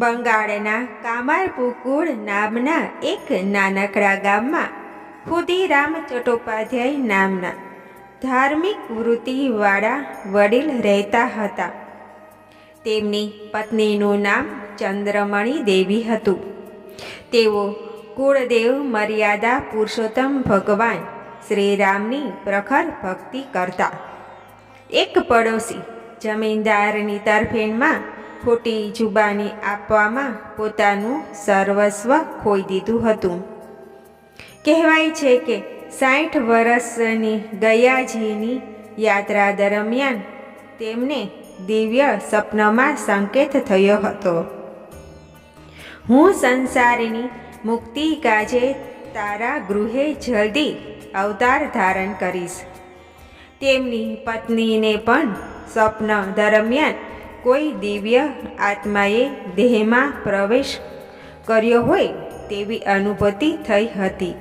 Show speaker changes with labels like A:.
A: બંગાળના કામારપુકુળ નામના એક નાનકડા ગામમાં ખુદીરામ ચટ્ટોપાધ્યાય નામના ધાર્મિક વૃત્તિવાળા વડીલ રહેતા હતા. તેમની પત્નીનું નામ ચંદ્રમણી દેવી હતું. તેઓ કુળદેવ મર્યાદા પુરુષોત્તમ ભગવાન શ્રીરામની પ્રખર ભક્તિ કરતા. એક પડોશી જમીનદારની તરફેણમાં ખોટી જુબાની આપવામાં પોતાનું સર્વસ્વ ખોઈ દીધું હતું. કહેવાય છે કે સાઠ વર્ષની ગયાજીની યાત્રા દરમિયાન તેમને દિવ્ય સપનામાં સંકેત થયો હતો. હું સંસારની મુક્તિ કાજે તારા ગૃહે જલ્દી અવતાર ધારણ કરીશ. તેમની પત્નીને પણ સ્વપ્ન દરમિયાન કોઈ દિવ્ય આત્માએ દેહમાં પ્રવેશ કર્યો હોય તેવી અનુભૂતિ થઈ હતી.